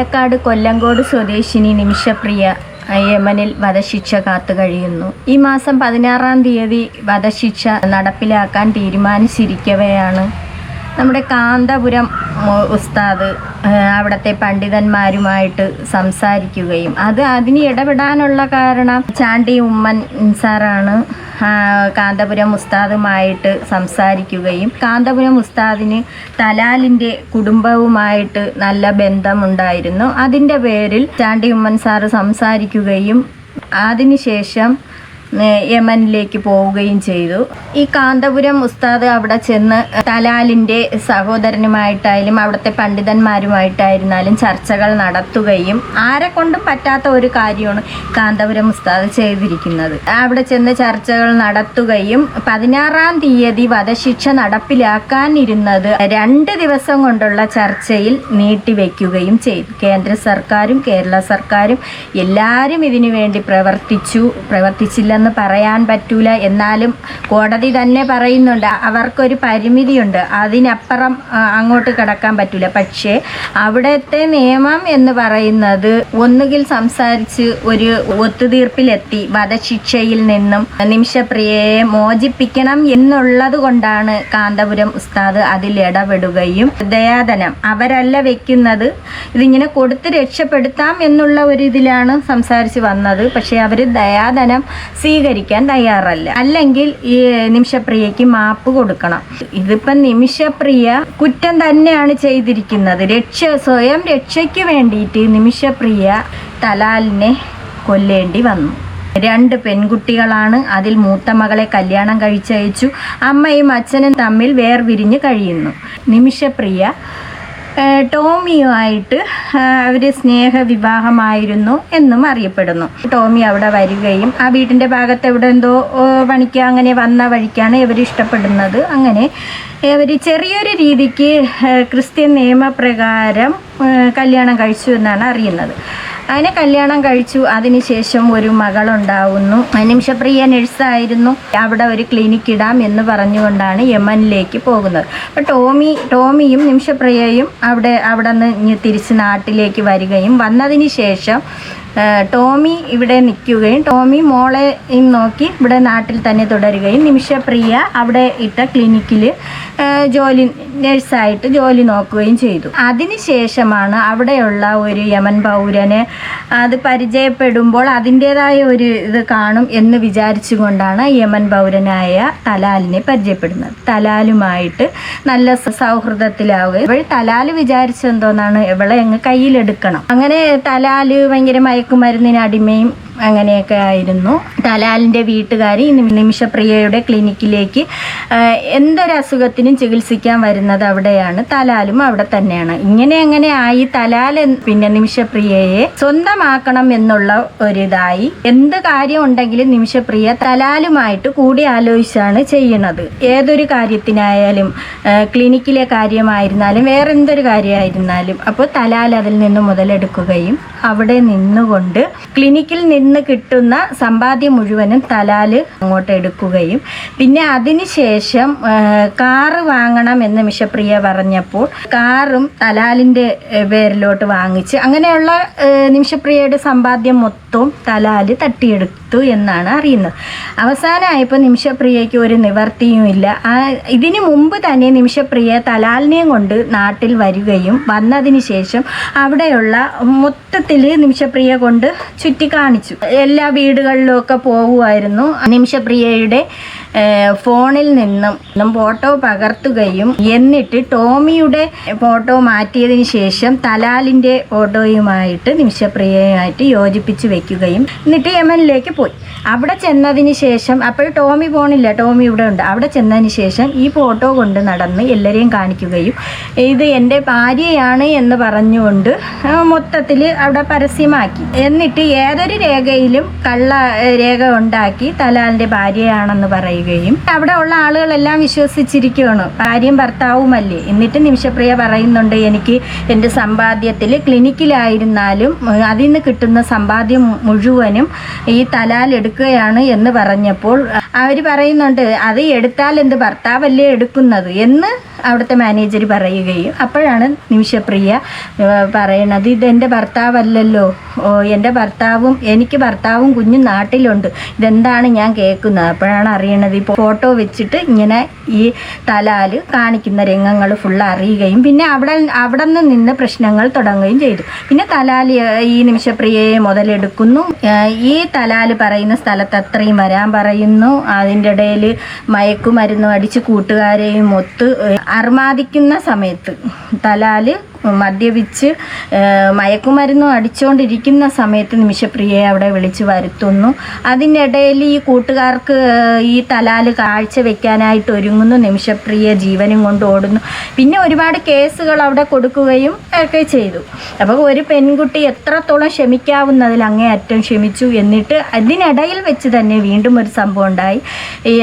പാലക്കാട് കൊല്ലങ്കോട് സ്വദേശിനി നിമിഷപ്രിയ യമനിൽ വധശിക്ഷ കാത്തു കഴിയുന്നു. ഈ മാസം പതിനാറാം തീയതി വധശിക്ഷ നടപ്പിലാക്കാൻ തീരുമാനിച്ചിരിക്കവെയാണ് നമ്മുടെ കാന്തപുരം ഉസ്താദ് അവിടുത്തെ പണ്ഡിതന്മാരുമായിട്ട് സംസാരിക്കുകയും അത് അതിന് ഇടപെടാനുള്ള കാരണം ചാണ്ടി ഉമ്മൻ സാറാണ് കാന്തപുരം ഉസ്താദുമായിട്ട് സംസാരിക്കുകയും കാന്തപുരം ഉസ്താദിന് തലാലിന്റെ കുടുംബവുമായിട്ട് നല്ല ബന്ധമുണ്ടായിരുന്നു. അതിന്റെ പേരിൽ ചാണ്ടി ഉമ്മൻ സാറ് സംസാരിക്കുകയും അതിനുശേഷം യമനിലേക്ക് പോവുകയും ചെയ്തു. ഈ കാന്തപുരം ഉസ്താദ് അവിടെ ചെന്ന് തലാലിന്റെ സഹോദരനുമായിട്ടായാലും അവിടുത്തെ പണ്ഡിതന്മാരുമായിട്ടായിരുന്നാലും ചർച്ചകൾ നടത്തുകയും ആരെ കൊണ്ടും പറ്റാത്ത ഒരു കാര്യമാണ് കാന്തപുരം ഉസ്താദ് ചെയ്തിരിക്കുന്നത്. അവിടെ ചെന്ന് ചർച്ചകൾ നടത്തുകയും പതിനാറാം തീയതി വധശിക്ഷ നടപ്പിലാക്കാനിരുന്നത് രണ്ട് ദിവസം കൊണ്ടുള്ള ചർച്ചയിൽ നീട്ടിവെക്കുകയും ചെയ്തു. കേന്ദ്ര സർക്കാരും കേരള സർക്കാരും എല്ലാവരും ഇതിനു വേണ്ടി പ്രവർത്തിച്ചു പ്രവർത്തിച്ചില്ലെന്ന് പറയാൻ പറ്റൂല. എന്നാലും കോടതി തന്നെ പറയുന്നുണ്ട്. അവർക്കൊരു പരിമിതിയുണ്ട്. അതിനപ്പുറം അങ്ങോട്ട് കിടക്കാൻ പറ്റൂല. പക്ഷേ അവിടുത്തെ നിയമം എന്ന് പറയുന്നത് ഒന്നുകിൽ സംസാരിച്ച് ഒരു ഒത്തുതീർപ്പിലെത്തി വധശിക്ഷയിൽ നിന്നും നിമിഷപ്രിയയെ മോചിപ്പിക്കണം എന്നുള്ളത് കൊണ്ടാണ് കാന്തപുരം ഉസ്താദ് അതിൽ ഇടപെടുകയും ദയാധനം. അവരല്ല വെക്കുന്നത്. ഇതിങ്ങനെ കൊടുത്ത് രക്ഷപ്പെടുത്താം എന്നുള്ള ഒരു ഇതിലാണ് സംസാരിച്ച് വന്നത്. പക്ഷേ അവർ ദയാധനം സ്വീകരിക്കാൻ തയ്യാറല്ല. അല്ലെങ്കിൽ ഈ നിമിഷപ്രിയയ്ക്ക് മാപ്പ് കൊടുക്കണം. ഇതിപ്പം നിമിഷപ്രിയ കുറ്റം തന്നെയാണ് ചെയ്തിരിക്കുന്നത്. രക്ഷ സ്വയം രക്ഷയ്ക്ക് വേണ്ടിയിട്ട് നിമിഷപ്രിയ തലാലിനെ കൊല്ലേണ്ടി വന്നു. രണ്ട് പെൺകുട്ടികളാണ് അതിൽ മൂത്ത മകളെ കല്യാണം കഴിച്ചയച്ചു. അമ്മയും അച്ഛനും തമ്മിൽ വേർവിരിഞ്ഞ് കഴിയുന്നു. നിമിഷപ്രിയ ടോമിയുമായിട്ട് അവർ സ്നേഹവിവാഹമായിരുന്നു എന്നും അറിയപ്പെടുന്നു. ടോമി അവിടെ വരികയും ആ വീട്ടിന്റെ ഭാഗത്ത് എവിടെ എന്തോ പണിക്ക് അങ്ങനെ വന്ന വഴിക്കാണ് ഇവർ ഇഷ്ടപ്പെടുന്നത്. അങ്ങനെ ഇവർ ചെറിയൊരു രീതിക്ക് ക്രിസ്ത്യൻ നിയമപ്രകാരം കല്യാണം കഴിച്ചു എന്നാണ് അറിയുന്നത്. അങ്ങനെ കല്യാണം കഴിച്ചു. അതിനുശേഷം ഒരു മകളുണ്ടാവുന്നു. നിമിഷപ്രിയ നഴ്സായിരുന്നു. അവിടെ ഒരു ക്ലിനിക്ക് ഇടാം എന്ന് പറഞ്ഞുകൊണ്ടാണ് യമനിലേക്ക് പോകുന്നത്. അപ്പോൾ ടോമി ടോമിയും നിമിഷപ്രിയയും അവിടെ അവിടെ നിന്ന് തിരിച്ച് നാട്ടിലേക്ക് വരികയും വന്നതിന് ശേഷം ടോമി ഇവിടെ നിൽക്കുകയും ടോമി മോളെ നോക്കി ഇവിടെ നാട്ടിൽ തന്നെ തുടരുകയും. നിമിഷപ്രിയ അവിടെ ഇട്ട ക്ലിനിക്കിൽ ജോലി നഴ്സായിട്ട് ജോലി നോക്കുകയും ചെയ്തു. അതിനുശേഷമാണ് അവിടെയുള്ള ഒരു യമൻ പൗരനെ അത് പരിചയപ്പെടുമ്പോൾ അതിന്റേതായ ഒരു ഇത് കാണും എന്ന് വിചാരിച്ചുകൊണ്ടാണ് യമൻ പൗരനായ തലാലിനെ പരിചയപ്പെടുന്നത്. തലാലുമായിട്ട് നല്ല സൗഹൃദത്തിലാവുക സൗഹൃദത്തിലാവുകയും. തലാൽ വിചാരിച്ചെന്തോന്നാണ് ഇവളെ അങ്ങ് കയ്യിലെടുക്കണം. അങ്ങനെ തലാൽ ഭയങ്കര മയക്കുമരുന്നിന് അടിമയും അങ്ങനെയൊക്കെ ആയിരുന്നു. തലാലിന്റെ വീട്ടുകാർ നിമിഷപ്രിയയുടെ ക്ലിനിക്കിലേക്ക് എന്തൊരസുഖത്തിനും ചികിത്സിക്കാൻ വരുന്നത് അവിടെയാണ്. തലാലും അവിടെ തന്നെയാണ്. ഇങ്ങനെ അങ്ങനെ ആയി തലാൽ പിന്നെ നിമിഷപ്രിയയെ സ്വന്തമാക്കണം എന്നുള്ള ഒരിതായി. എന്ത് കാര്യം ഉണ്ടെങ്കിലും നിമിഷപ്രിയ തലാലുമായിട്ട് കൂടി ആലോചിച്ചാണ് ചെയ്യുന്നത്. ഏതൊരു കാര്യത്തിനായാലും ക്ലിനിക്കിലെ കാര്യമായിരുന്നാലും വേറെ എന്തൊരു കാര്യമായിരുന്നാലും അപ്പോൾ തലാൽ അതിൽ നിന്ന് മുതലെടുക്കുകയും അവിടെ നിന്നുകൊണ്ട് ക്ലിനിക്കിൽ നിന്ന് കിട്ടുന്ന സമ്പാദ്യം മുഴുവനും തലാൽ അങ്ങോട്ട് എടുക്കുകയും. പിന്നെ അതിനുശേഷം കാറ് വാങ്ങണം എന്ന് മിഷപ്രിയ പറഞ്ഞപ്പോൾ കാറും തലാലിന്റെ പേരിലോട്ട് വാങ്ങിച്ച് അങ്ങനെയുള്ള നിമിഷപ്രിയയുടെ സമ്പാദ്യം മൊത്തവും തലാൽ തട്ടിയെടുത്തു എന്നാണ് അറിയുന്നത്. അവസാനമായപ്പോൾ നിമിഷപ്രിയയ്ക്ക് ഒരു നിവർത്തിയുമില്ല ആ ഇതിനു മുമ്പ് തന്നെ നിമിഷപ്രിയ തലാലിനെയും കൊണ്ട് നാട്ടിൽ വരികയും വന്നതിന് ശേഷം അവിടെയുള്ള മൊത്തത്തിൽ നിമിഷപ്രിയ കൊണ്ട് ചുറ്റി കാണിച്ചു എല്ലാ വീടുകളിലും ഒക്കെ പോകുമായിരുന്നു നിമിഷപ്രിയയുടെ ഫോണിൽ നിന്നും നിന്നും ഫോട്ടോ പകർത്തുകയും എന്നിട്ട് ടോമിയുടെ ഫോട്ടോ മാറ്റിയതിന് ശേഷം തലാലിന്റെ ഫോട്ടോയുമായിട്ട് നിമിഷപ്രിയയുമായിട്ട് യോജിപ്പിച്ച് വെക്കുകയും എന്നിട്ട് യമനിലേക്ക് പോയി. അവിടെ ചെന്നതിന് ശേഷം അപ്പോൾ ടോമി പോണില്ല ടോമി ഇവിടെ ഉണ്ട്. അവിടെ ചെന്നതിന് ശേഷം ഈ ഫോട്ടോ കൊണ്ട് നടന്ന് എല്ലാവരെയും കാണിക്കുകയും ഇത് എന്റെ ഭാര്യയാണ് എന്ന് പറഞ്ഞുകൊണ്ട് മൊത്തത്തിൽ അവിടെ പരസ്യമാക്കി. എന്നിട്ട് ഏതൊരു രേഖയിലും കള്ള രേഖ ഉണ്ടാക്കി തലാലിന്റെ ഭാര്യയാണെന്ന് പറയുകയും അവിടെ ഉള്ള ആളുകളെല്ലാം വിശ്വസിച്ചിരിക്കുകയാണ്. ഭാര്യയും ഭർത്താവുമല്ലേ? എന്നിട്ട് നിമിഷപ്രിയ പറയുന്നുണ്ട് എനിക്ക് എന്റെ സമ്പാദ്യത്തിൽ ക്ലിനിക്കിലായിരുന്നാലും അതിൽ നിന്ന് കിട്ടുന്ന സമ്പാദ്യം മുഴുവനും ഈ തലാൽ എടുക്കുകയാണ് എന്ന് പറഞ്ഞപ്പോൾ അവർ പറയുന്നുണ്ട് അത് എടുത്താൽ എന്ത് ഭർത്താവല്ലേ എടുക്കുന്നത്? എന്ന് അവിടുത്തെ മാനേജർ പറയുകയും അപ്പോഴാണ് നിമിഷപ്രിയ പറയണത് ഇതെന്റെ ഭർത്താവല്ലല്ലോ. എന്റെ ഭർത്താവും എനിക്ക് ഭർത്താവും കുഞ്ഞും നാട്ടിലുണ്ട്. ഇതെന്താണ് ഞാൻ കേൾക്കുന്നത്? അപ്പോഴാണ് അറിയണത്. ഇപ്പോൾ ഫോട്ടോ വെച്ചിട്ട് ഇങ്ങനെ ഈ തലാൽ കാണിക്കുന്ന രംഗങ്ങൾ ഫുൾ അറിയുകയും പിന്നെ അവിടെ അവിടെ നിന്ന് പ്രശ്നങ്ങൾ തുടങ്ങുകയും ചെയ്തു. പിന്നെ തലാൽ ഈ നിമിഷപ്രിയയെ മുതലെടുക്കുന്നു. ഈ തലാൽ പറയുന്ന സ്ഥലത്ത് അത്രയും വരാൻ പറയുന്നു. അതിന്റെ ഇടയിൽ മയക്കുമരുന്നും അടിച്ച് കൂട്ടുകാരെയും ഒത്ത് അർമാദിക്കുന്ന സമയത്ത് തലാൽ മദ്യപിച്ച് മയക്കുമരുന്നും അടിച്ചുകൊണ്ടിരിക്കുന്ന സമയത്ത് നിമിഷപ്രിയയെ അവിടെ വിളിച്ച് വരുത്തുന്നു. അതിനിടയിൽ ഈ കൂട്ടുകാർക്ക് ഈ തലാൽ കാഴ്ച വെക്കാനായിട്ട് ഒരുങ്ങുന്നു. നിമിഷപ്രിയ ജീവനും കൊണ്ട് ഓടുന്നു. പിന്നെ ഒരുപാട് കേസുകൾ അവിടെ കൊടുക്കുകയും ഒക്കെ ചെയ്തു. അപ്പോൾ ഒരു പെൺകുട്ടി എത്രത്തോളം ക്ഷമിക്കാവുന്നതിൽ അങ്ങേയറ്റം ക്ഷമിച്ചു എന്നിട്ട് അതിനിടയിൽ വെച്ച് തന്നെ വീണ്ടും ഒരു സംഭവം ഉണ്ടായി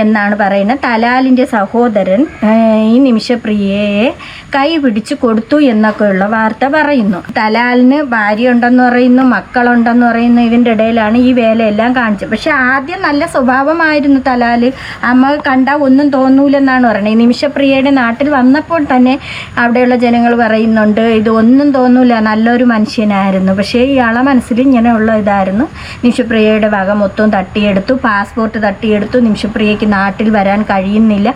എന്നാണ് പറയുന്നത്. തലാലിന്റെ സഹോദരൻ ഈ നിമിഷപ്രിയയെ കൈ പിടിച്ച് കൊടുത്തു എന്നൊക്കെയുള്ള വാർത്ത പറയുന്നു. തലാലിന് ഭാര്യ ഉണ്ടെന്ന് പറയുന്നു മക്കളുണ്ടെന്ന് പറയുന്നു ഇതിന്റെ ഇടയിലാണ് ഈ വേലയെല്ലാം കാണിച്ചത്. പക്ഷെ ആദ്യം നല്ല സ്വഭാവമായിരുന്നു തലാൽ അമ്മ കണ്ടാൽ ഒന്നും തോന്നൂലെന്നാണ് പറയുന്നത്. നിമിഷപ്രിയയുടെ നാട്ടിൽ വന്നപ്പോൾ തന്നെ അവിടെയുള്ള ജനങ്ങൾ പറയുന്നുണ്ട് ഇത് ഒന്നും തോന്നൂല നല്ലൊരു മനുഷ്യനായിരുന്നു. പക്ഷേ ഇയാളെ മനസ്സിൽ ഇങ്ങനെയുള്ള ഇതായിരുന്നു. നിമിഷപ്രിയയുടെ വക മൊത്തം തട്ടിയെടുത്തു പാസ്പോർട്ട് തട്ടിയെടുത്തു. നിമിഷപ്രിയയ്ക്ക് നാട്ടിൽ വരാൻ കഴിയുന്നില്ല.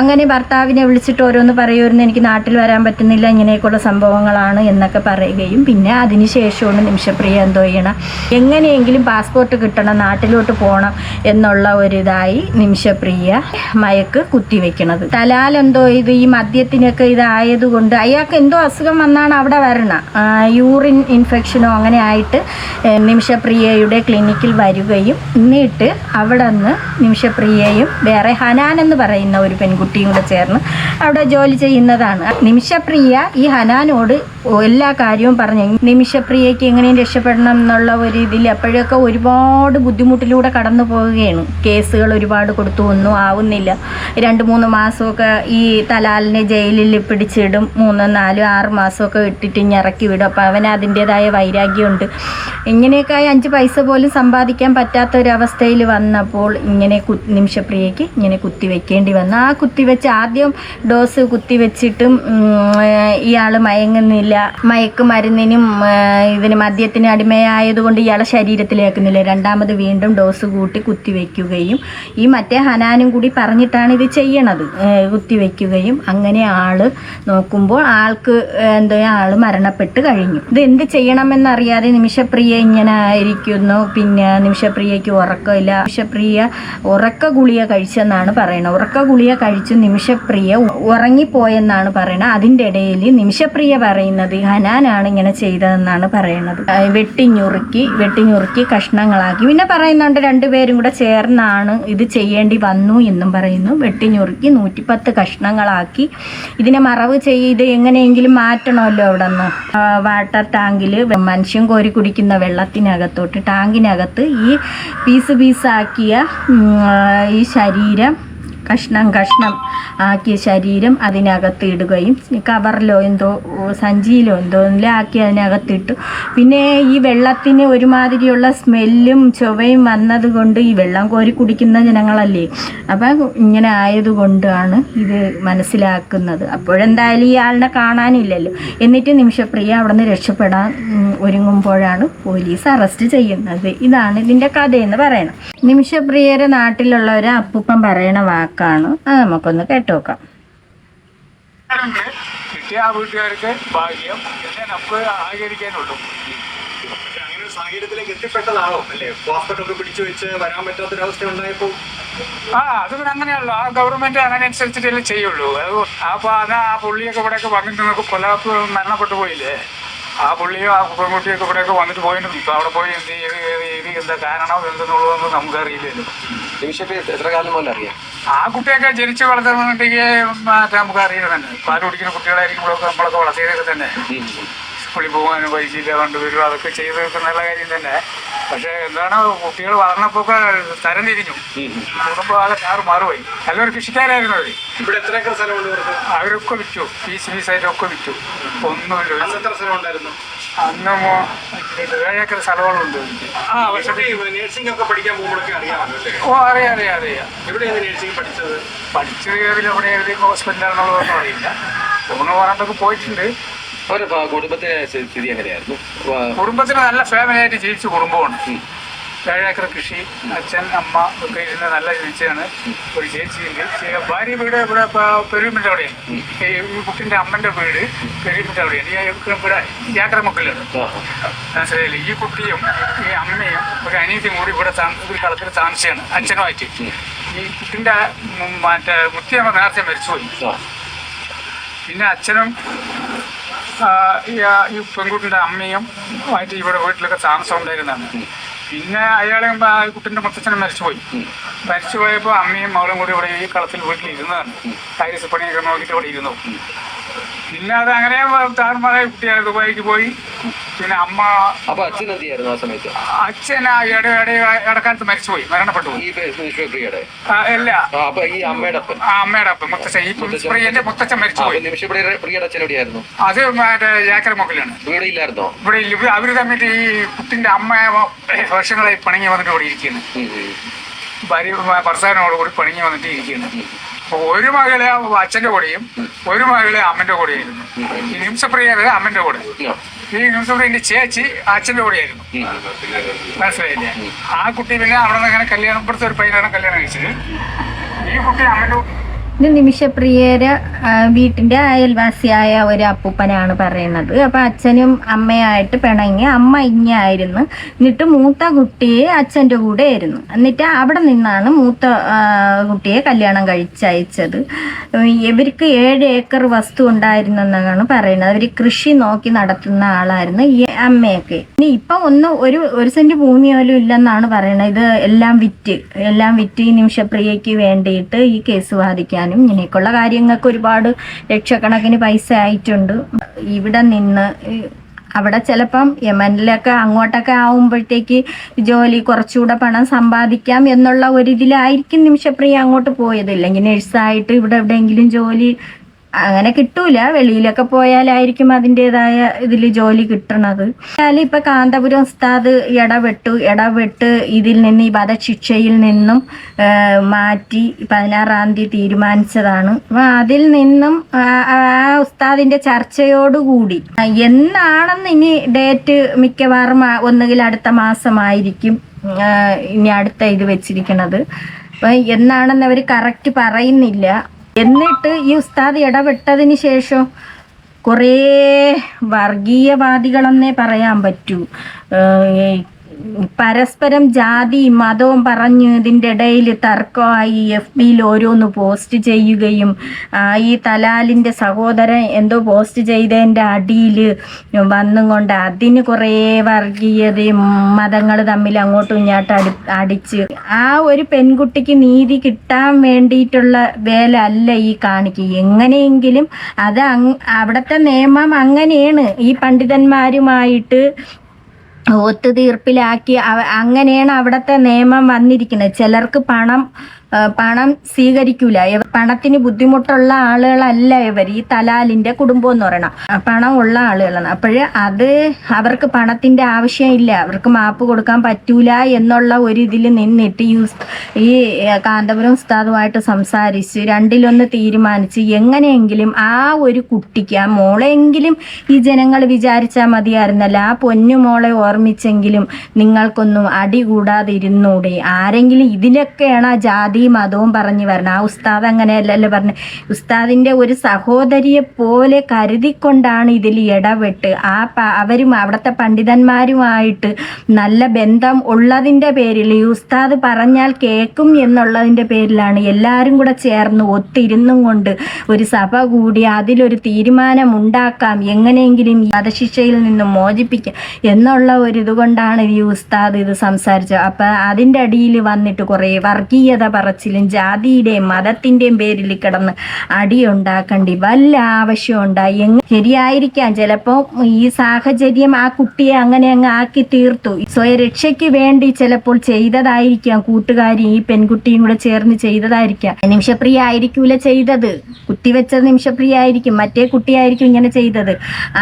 അങ്ങനെ ഭർത്താവിനെ വിളിച്ചിട്ട് ഓരോന്ന് പറയുമായിരുന്നു എനിക്ക് നാട്ടിൽ വരാൻ പറ്റുന്നില്ല ഇങ്ങനെയൊക്കെയുള്ള സംഭവങ്ങളാണ് എന്നൊക്കെ പറയുകയും പിന്നെ അതിനുശേഷമാണ് നിമിഷപ്രിയ എന്തോ ചെയ്യണം. എങ്ങനെയെങ്കിലും പാസ്പോർട്ട് കിട്ടണം നാട്ടിലോട്ട് പോകണം എന്നുള്ള ഒരിതായി നിമിഷപ്രിയ മയക്ക് കുത്തിവെക്കണത്. തലാൽ എന്തോ ഇത് ഈ മദ്യത്തിനൊക്കെ ഇതായതുകൊണ്ട് അയാൾക്ക് എന്തോ അസുഖം വന്നാണ് അവിടെ വരണം. യൂറിൻ ഇൻഫെക്ഷനോ അങ്ങനെ ആയിട്ട് നിമിഷപ്രിയയുടെ ക്ലിനിക്കിൽ വരികയും എന്നിട്ട് അവിടെ നിന്ന് നിമിഷപ്രിയയും വേറെ ഹനാൻ എന്ന് പറയുന്ന ഒരു പെൺകുട്ടിയും കൂടെ ചേർന്ന് അവിടെ ജോലി ചെയ്യുന്നതാണ്. നിമിഷപ്രിയ ഈ ഹനാനോട് എല്ലാ കാര്യവും പറഞ്ഞു. നിമിഷപ്രിയയ്ക്ക് എങ്ങനെയും രക്ഷപ്പെടണം എന്നുള്ള ഒരു ഇതിൽ അപ്പോഴൊക്കെ ഒരുപാട് ബുദ്ധിമുട്ടിലൂടെ കടന്നു പോവുകയാണ്. കേസുകൾ ഒരുപാട് കൊടുത്തു ഒന്നും ആവുന്നില്ല. രണ്ട് മൂന്ന് മാസമൊക്കെ ഈ തലാലിനെ ജയിലിൽ പിടിച്ചിടും. മൂന്ന് നാല് ആറ് മാസമൊക്കെ ഇട്ടിട്ട് ഇനി ഇറക്കി വിടും. അപ്പോൾ അവന് അതിന്റേതായ വൈരാഗ്യമുണ്ട്. ഇങ്ങനെയൊക്കെ അഞ്ച് പൈസ പോലും സമ്പാദിക്കാൻ പറ്റാത്ത ഒരവസ്ഥയിൽ വന്നപ്പോൾ ഇങ്ങനെ കു നിമിഷപ്രിയയ്ക്ക് ഇങ്ങനെ കുത്തിവെക്കേണ്ടി വന്നു. ആ കുത്തിവെച്ച് ആദ്യം ഡോസ് കുത്തിവെച്ചിട്ടും ഇയാൾ മയങ്ങുന്നില്ല മയക്കുമരുന്നിനും മരുന്നിനും ഇതിന് മദ്യത്തിന് അടിമയായതുകൊണ്ട് ഇയാളെ ശരീരത്തിലേക്കുന്നില്ല. രണ്ടാമത് വീണ്ടും ഡോസ് കൂട്ടി കുത്തിവെക്കുകയും ഈ മറ്റേ ഹനാനും കൂടി പറഞ്ഞിട്ടാണ് ഇത് ചെയ്യണത്. കുത്തിവെക്കുകയും അങ്ങനെ ആൾ നോക്കുമ്പോൾ ആൾക്ക് എന്തോ ആൾ മരണപ്പെട്ട് കഴിഞ്ഞു. ഇത് എന്ത് ചെയ്യണമെന്നറിയാതെ നിമിഷപ്രിയ ഇങ്ങനെ ഇരിക്കുന്നു പിന്നെ നിമിഷപ്രിയയ്ക്ക് ഉറക്കമില്ല. നിമിഷപ്രിയ ഉറക്ക ഗുളിയ കഴിച്ചെന്നാണ് പറയുന്നത് ഉറക്ക ഗുളിയ കഴിച്ച് നിമിഷപ്രിയ ഉറങ്ങിപ്പോയെന്നാണ് പറയുന്നത് അതിന്റെ ഇടയിൽ നിമിഷപ്രിയ പറയുന്നത്. ഹനാനാണ് ഇങ്ങനെ ചെയ്തതെന്നാണ് പറയുന്നത്. വെട്ടിഞ്ഞുറുക്കി വെട്ടിഞ്ഞുറുക്കി കഷ്ണങ്ങളാക്കി. പിന്നെ പറയുന്നുണ്ട് രണ്ടുപേരും കൂടെ ചേർന്നാണ് ഇത് ചെയ്യേണ്ടി വന്നു എന്നും പറയുന്നു. വെട്ടിഞ്ഞുറുക്കി നൂറ്റിപ്പത്ത് കഷ്ണങ്ങളാക്കി. ഇതിനെ മറവ് ചെയ്ത് എങ്ങനെയെങ്കിലും മാറ്റണമല്ലോ അവിടെ നിന്ന് വാട്ടർ ടാങ്കിൽ മനുഷ്യൻ കോരി കുടിക്കുന്ന വെള്ളത്തിനകത്തോട്ട് ടാങ്കിനകത്ത് ഈ പീസ് പീസാക്കിയ ഈ ശരീരം കഷ്ണം കഷ്ണം ആക്കിയ ശരീരം അതിനകത്ത് ഇടുകയും കവറിലോ എന്തോ സഞ്ചിയിലോ എന്തോ ആക്കി അതിനകത്തിട്ടു. പിന്നെ ഈ വെള്ളത്തിന് ഒരുമാതിരിയുള്ള സ്മെല്ലും ചൊവയും വന്നത് കൊണ്ട് ഈ വെള്ളം കോരി കുടിക്കുന്ന ജനങ്ങളല്ലേ? അപ്പം ഇങ്ങനെ ആയതുകൊണ്ടാണ് ഇത് മനസ്സിലാക്കുന്നത്. അപ്പോഴെന്തായാലും ഈ ആളിനെ കാണാനില്ലല്ലോ. എന്നിട്ട് നിമിഷപ്രിയ അവിടെ നിന്ന് രക്ഷപ്പെടാൻ ഒരുങ്ങുമ്പോഴാണ് പോലീസ് അറസ്റ്റ് ചെയ്യുന്നത്. ഇതാണ് ഇതിന്റെ കഥയെന്ന് പറയണം. നിമിഷപ്രിയരെ നാട്ടിലുള്ള ഒരു അപ്പൂപ്പൻ പറയണ വാക്കാണ് അത് നമുക്കൊന്ന് കേട്ടോക്കാം നോക്കാം. കിട്ടിയ ആ വീട്ടുകാർക്ക് ഭാഗ്യം. നമുക്ക് അങ്ങനെ ഒരു സാഹചര്യത്തിലേക്ക് എത്തിപ്പെട്ടതാണോ അല്ലേ? പാസ്പോർട്ട് ഒക്കെ പിടിച്ചു വെച്ച് വരാൻ പറ്റാത്തൊരവസ്ഥ ഉണ്ടായപ്പോ ആ അത് പിന്നെ അങ്ങനെയല്ലോ. ആ ഗവൺമെന്റ് അതിനനുസരിച്ചിട്ടല്ലേ ചെയ്യുള്ളൂ. അത് അപ്പൊ അത് ആ പുള്ളിയൊക്കെ ഇവിടെയൊക്കെ വന്നിട്ട് നമുക്ക് കൊലാപ്പ് മരണപ്പെട്ടു പോയില്ലേ? ആ പുള്ളിയോ ആ പെൺകുട്ടിയൊക്കെ ഇവിടെയൊക്കെ വന്നിട്ട് പോയിട്ടുണ്ട്. ഇപ്പൊ അവിടെ പോയി എന്ത് ചെയ്ത് ഏത് ചെയ്ത് എന്താ കാരണം എന്തെന്നുള്ളതൊന്നും നമുക്കറിയില്ലല്ലോ. നിമിഷം എത്ര കാലം പോലെ അറിയാം? ആ കുട്ടിയൊക്കെ ജനിച്ച് വളർത്തുന്നുണ്ടെങ്കിൽ മറ്റേ നമുക്ക് അറിയണം തന്നെ. പാൽ കുടിക്കുന്ന കുട്ടികളായിരിക്കുമ്പോഴൊക്കെ നമ്മളൊക്കെ വളർത്തിയതൊക്കെ തന്നെ. സ്കൂളിൽ പോകാനും പൈസയില്ല കൊണ്ടുവരും അതൊക്കെ ചെയ്തൊക്കെ നല്ല കാര്യം തന്നെ. പക്ഷെ എന്താണ് കുട്ടികൾ വളർന്നപ്പോ തരം തിരിഞ്ഞു. കുടുംബം ആകെ ചാറ് മാറുപോയി. നല്ലൊരു കൃഷിക്കാരായിരുന്നു അവർ. ഇവിടെ എത്ര ഏക്കർ സ്ഥലമുണ്ട് അവരൊക്കെ വിറ്റു. പീസ് പീസായിട്ടൊക്കെ വിറ്റു. ഒന്നുമില്ല. എത്ര അന്ന് ഏഴേക്കർ സ്ഥലങ്ങളുണ്ട്. ആ പക്ഷേ നേഴ്സിംഗ് ഒക്കെ പഠിക്കാൻ പോകുമ്പോഴൊക്കെ അറിയാമല്ലോ ഓ അറിയാം അറിയാം അറിയാം. എവിടെയാണ് നേഴ്സിംഗ് പഠിച്ചത്? പഠിച്ചത് ഏതിൽ എവിടെ ഏതെങ്കിലും ഹോസ്പിറ്റലാണെന്നുള്ളതൊന്നും അറിയില്ല. ഒന്ന് പറഞ്ഞൊക്കെ പോയിട്ടുണ്ട്. അവരുടെ കുടുംബത്തിലെ സ്ഥിതി എങ്ങനെയായിരുന്നു? കുടുംബത്തിന് നല്ല ഫാമിലി ആയിട്ട് ജീവിച്ച കുടുംബമാണ്. ഏഴേക്കർ കൃഷി അച്ഛൻ അമ്മ ഒക്കെ ഇരുന്ന് നല്ല ജീവിച്ചാണ് ഒരു ചേച്ചിയുണ്ട് ഭാര്യ വീട് ഇവിടെ പെരുമിന്റെ അവിടെയാണ്. ഈ കുട്ടിന്റെ അമ്മന്റെ വീട് പെരുമിന്റെ അവിടെയാണ്. ഈ ഇവിടെ യാത്രമുക്കിലാണ് മനസ്സിലായില്ല? ഈ കുട്ടിയും ഈ അമ്മയും ഒരു അനീതിയും കൂടി ഇവിടെ ഒരു കളത്തിൽ താമസിച്ചാണ്. അച്ഛനുമായിട്ട്. ഈ കുട്ടിന്റെ മറ്റേ മുത്തിയമ്മ നേരത്തെ മരിച്ചുപോയി. പിന്നെ അച്ഛനും ഈ പെൺകുട്ടിയുടെ അമ്മയും ആയിട്ട് ഇവിടെ വീട്ടിലൊക്കെ താമസം ഉണ്ടായിരുന്നതാണ് പിന്നെ അയാളെ ആ കുട്ടിന്റെ മുത്തച്ഛനും മരിച്ചുപോയി. മരിച്ചുപോയപ്പോൾ അമ്മയും മകളും കൂടി ഇവിടെ ഈ കളത്തിൽ വീട്ടിൽ ഇരുന്നതാണ് ടൈൽസ് പണിയൊക്കെ നോക്കിയിട്ട് ഇവിടെ ഇരുന്നു. പിന്നെ അത് അങ്ങനെ താറുമാറായി കുട്ടിയാണ് ദുബായിക്ക് പോയി. പിന്നെ അമ്മ അപ്പൊ അച്ഛൻ എന്തിയായിരുന്നു ആ സമയത്ത്? അച്ഛൻ ഇടക്കാലത്ത് മരിച്ചുപോയി മരണപ്പെട്ടു ഈ വിശ്വപ്രിയയുടെ അല്ല അപ്പൊ ഈ അമ്മയുടെ അപ്പൻ ആ അമ്മയുടെ അപ്പം മുത്തച്ഛൻ. ഈ പ്രിയന്റെ മുത്തച്ഛൻ മരിച്ചുപോയി. നിമിഷപ്രിയയുടെ പ്രിയയുടെ അച്ഛൻ എവിടെയായിരുന്നു? അത് മറ്റേ ജാക്കര മുക്കിലാണ് ഇവിടെ ഇല്ലായിരുന്നോ? ഇവിടെ ഇല്ല. അവർ തമ്മിൽ ഈ കുട്ടിന്റെ അമ്മ വർഷങ്ങളായി പിണങ്ങി വന്നിട്ട് ഇവിടെ ഇരിക്കുന്നു. ഭാര്യ ഭർത്താവിനോട് കൂടി പിണങ്ങി വന്നിട്ട് ഇരിക്കുന്നു ഒരു മകൾ അച്ഛന്റെ കൂടെയും ഒരു മകൾ അമ്മന്റെ കൂടെയായിരുന്നു. നിംസപ്രിയത് അമ്മന്റെ കൂടെ. ഈ നിംസപ്രിയന്റെ ചേച്ചി അച്ഛന്റെ കൂടെയായിരുന്നു. ആയിരുന്നു മനസ്സിലായില്ലേ? ആ കുട്ടി പിന്നെ അവിടെ നിന്ന് അങ്ങനെ കല്യാണം ഇവിടുത്തെ ഒരു പയ്യനാണ് കല്യാണം കഴിച്ചത്. ഈ കുട്ടി അമ്മന്റെ ഇത് നിമിഷപ്രിയര വീട്ടിന്റെ അയൽവാസിയായ ഒരു അപ്പൂപ്പനാണ് പറയുന്നത്. അപ്പൊ അച്ഛനും അമ്മയായിട്ട് പിണങ്ങി അമ്മ ഇങ്ങായിരുന്നു. എന്നിട്ട് മൂത്ത കുട്ടിയെ അച്ഛന്റെ കൂടെ ആയിരുന്നു. എന്നിട്ട് അവിടെ നിന്നാണ് മൂത്ത കുട്ടിയെ കല്യാണം കഴിച്ചയച്ചത്. ഇവർക്ക് ഏഴ് ഏക്കർ വസ്തു ഉണ്ടായിരുന്നു എന്നാണ് പറയുന്നത്. അവർ കൃഷി നോക്കി നടത്തുന്ന ആളായിരുന്നു ഈ അമ്മയൊക്കെ. ഇനി ഇപ്പൊ ഒന്ന് ഒരു ഒരു സെന്റ് ഭൂമി പോലും ഇല്ലെന്നാണ് പറയുന്നത്. ഇത് എല്ലാം വിറ്റ് എല്ലാം വിറ്റ് ഈ നിമിഷപ്രിയയ്ക്ക് വേണ്ടിയിട്ട് ഈ കേസ് വാദിക്കാനും ഇങ്ങനെയൊക്കെയുള്ള കാര്യങ്ങൾക്ക് ഒരുപാട് ലക്ഷക്കണക്കിന് പൈസ ആയിട്ടുണ്ട്. ഇവിടെ നിന്ന് അവിടെ ചിലപ്പം യമനിലൊക്കെ അങ്ങോട്ടൊക്കെ ആവുമ്പോഴത്തേക്ക് ജോലി കുറച്ചുകൂടെ പണം സമ്പാദിക്കാം എന്നുള്ള ഒരു ഇതിലായിരിക്കും നിമിഷപ്രിയ അങ്ങോട്ട് പോയത്. ഇല്ലെങ്കിൽ നഴ്സായിട്ട് ഇവിടെ എവിടെയെങ്കിലും ജോലി അങ്ങനെ കിട്ടൂല. വെളിയിലൊക്കെ പോയാലായിരിക്കും അതിന്റെതായ ഇതിൽ ജോലി കിട്ടണത്. എന്നാലും ഇപ്പൊ കാന്തപുരം ഉസ്താദ് ഇടപെട്ടു ഇടപെട്ട് ഇതിൽ നിന്ന് ഈ വധശിക്ഷയിൽ നിന്നും മാറ്റി പതിനാറാം തീയതി തീരുമാനിച്ചതാണ്. അപ്പൊ അതിൽ നിന്നും ആ ഉസ്താദിന്റെ ചർച്ചയോടുകൂടി എന്നാണെന്ന് ഇനി ഡേറ്റ് മിക്കവാറും ഒന്നുകിൽ അടുത്ത മാസമായിരിക്കും ഇനി അടുത്ത ഇത് വെച്ചിരിക്കണത്. അപ്പൊ എന്നാണെന്ന് അവർ കറക്റ്റ് പറയുന്നില്ല. എന്നിട്ട് ഈ ഉസ്താദ് ഇടപെട്ടതിന് ശേഷം കുറേ വർഗീയവാദികളെന്നേ പറയാൻ പറ്റൂ. പരസ്പരം ജാതി മതവും പറഞ്ഞ് ഇതിന്റെ ഇടയിൽ തർക്കമായി എഫ് ബിയിൽ ഓരോന്ന് പോസ്റ്റ് ചെയ്യുകയും ഈ തലാലിന്റെ സഹോദരൻ എന്തോ പോസ്റ്റ് ചെയ്തതിന്റെ അടിയിൽ വന്നും കൊണ്ട് അതിന് കുറേ വർഗീയതയും മതങ്ങൾ തമ്മിൽ അങ്ങോട്ടും ഇങ്ങോട്ടും അടി അടിച്ച്. ആ ഒരു പെൺകുട്ടിക്ക് നീതി കിട്ടാൻ വേണ്ടിയിട്ടുള്ള വേല അല്ല ഈ കാണിക്കുക എങ്ങനെയെങ്കിലും അത് അവിടുത്തെ നിയമം അങ്ങനെയാണ്. ഈ പണ്ഡിതന്മാരുമായിട്ട് ഒത്തുതീർപ്പിലാക്കി അങ്ങനെയാണ് അവിടുത്തെ നിയമം വന്നിരിക്കുന്നത്. ചിലർക്ക് പണം പണം സ്വീകരിക്കൂല. പണത്തിന് ബുദ്ധിമുട്ടുള്ള ആളുകളല്ല ഇവർ. ഈ തലാലിന്റെ കുടുംബം എന്ന് പറയണം. പണം ഉള്ള ആളുകളാണ്. അപ്പോഴ് അത് അവർക്ക് പണത്തിന്റെ ആവശ്യമില്ല അവർക്ക് മാപ്പ് കൊടുക്കാൻ പറ്റൂല എന്നുള്ള ഒരു ഇതിൽ നിന്നിട്ട് ഈ ഈ കാന്തപുരം ഉസ്താദുമായിട്ട് സംസാരിച്ച് രണ്ടിലൊന്ന് തീരുമാനിച്ച് എങ്ങനെയെങ്കിലും ആ ഒരു കുട്ടിക്ക് ആ മോളെങ്കിലും ഈ ജനങ്ങൾ വിചാരിച്ചാൽ മതിയായിരുന്നല്ല. ആ പൊന്നു മോളെ ഓർമ്മിച്ചെങ്കിലും നിങ്ങൾക്കൊന്നും അടി കൂടാതെ ആരെങ്കിലും ഇതിലൊക്കെയാണ് ആ ജാതി മതവും പറഞ്ഞു വരണം. ആ ഉസ്താദ് അങ്ങനെയല്ലല്ലോ പറഞ്ഞു. ഉസ്താദിന്റെ ഒരു സഹോദരിയെ പോലെ കരുതിക്കൊണ്ടാണ് ഇതിൽ ഇടപെട്ട്. ആ അവരും അവിടുത്തെ പണ്ഡിതന്മാരുമായിട്ട് നല്ല ബന്ധം ഉള്ളതിന്റെ പേരിൽ ഈ ഉസ്താദ് പറഞ്ഞാൽ കേൾക്കും എന്നുള്ളതിന്റെ പേരിലാണ് എല്ലാവരും കൂടെ ചേർന്ന് ഒത്തിരുന്നും കൊണ്ട് ഒരു സഭ കൂടി അതിലൊരു തീരുമാനം ഉണ്ടാക്കാം എങ്ങനെയെങ്കിലും വധശിക്ഷയിൽ നിന്നും മോചിപ്പിക്കാം എന്നുള്ള ഒരു ഇതുകൊണ്ടാണ് ഈ ഉസ്താദ് ഇത് സംസാരിച്ചത്. അപ്പം അതിന്റെ അടിയിൽ വന്നിട്ട് കുറേ വർഗീയത പറഞ്ഞ് പറച്ചിലും ജാതിയുടെയും മതത്തിന്റെയും പേരിൽ കിടന്ന് അടിയുണ്ടാക്കണ്ടി വല്ല ആവശ്യം ഉണ്ടായി എങ് ശരിയായിരിക്കാം. ചിലപ്പോൾ ഈ സാഹചര്യം ആ കുട്ടിയെ അങ്ങനെ അങ്ങ് ആക്കി തീർത്തു. സ്വയരക്ഷയ്ക്ക് വേണ്ടി ചിലപ്പോൾ ചെയ്തതായിരിക്കാം. കൂട്ടുകാരി ഈ പെൺകുട്ടിയും കൂടെ ചേർന്ന് ചെയ്തതായിരിക്കാം. നിമിഷപ്രിയ ആയിരിക്കൂല ചെയ്തത്. കുത്തിവെച്ചത് നിമിഷപ്രിയ ആയിരിക്കും മറ്റേ കുട്ടിയായിരിക്കും ഇങ്ങനെ ചെയ്തത്.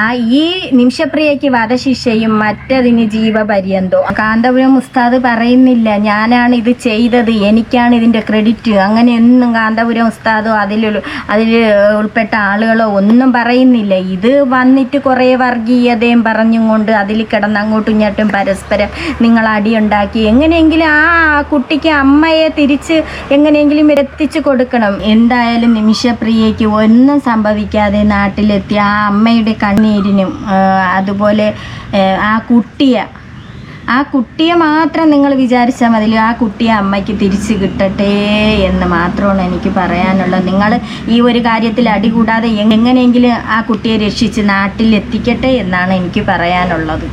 ആ ഈ നിമിഷപ്രിയയ്ക്ക് വധശിക്ഷയും മറ്റതിന് ജീവപര്യന്തോ കാന്തപുരം ഉസ്താദ് പറയുന്നില്ല ഞാനാണ് ഇത് ചെയ്തത്. എനിക്കാണ് ഇതിന്റെ ക്രെഡിറ്റ് അങ്ങനെയൊന്നും കാന്തപുരം ഉസ്താദോ അതിൽ അതിൽ ഉൾപ്പെട്ട ആളുകളോ ഒന്നും പറയുന്നില്ല. ഇത് വന്നിട്ട് കുറേ വർഗീയതയും പറഞ്ഞും കൊണ്ട് അതിൽ കിടന്ന് അങ്ങോട്ടും ഇങ്ങോട്ടും പരസ്പരം നിങ്ങൾ അടിയുണ്ടാക്കി. എങ്ങനെയെങ്കിലും ആ കുട്ടിക്ക് അമ്മയെ തിരിച്ച് എങ്ങനെയെങ്കിലും എത്തിച്ചു കൊടുക്കണം. എന്തായാലും നിമിഷപ്രിയയ്ക്ക് ഒന്നും സംഭവിക്കാതെ നാട്ടിലെത്തി ആ അമ്മയുടെ കണ്ണീരിനും അതുപോലെ ആ കുട്ടിയെ ആ കുട്ടിയെ മാത്രം നിങ്ങൾ വിചാരിച്ചാൽ മതി. ആ കുട്ടിയെ അമ്മയ്ക്ക് തിരിച്ചു കിട്ടട്ടെ എന്ന് മാത്രമാണ് എനിക്ക് പറയാനുള്ളത്. നിങ്ങൾ ഈ ഒരു കാര്യത്തിൽ അടികൂടാതെ എങ്ങനെയെങ്കിലും ആ കുട്ടിയെ രക്ഷിച്ച് നാട്ടിൽ എത്തിക്കട്ടെ എന്നാണ് എനിക്ക് പറയാനുള്ളത്.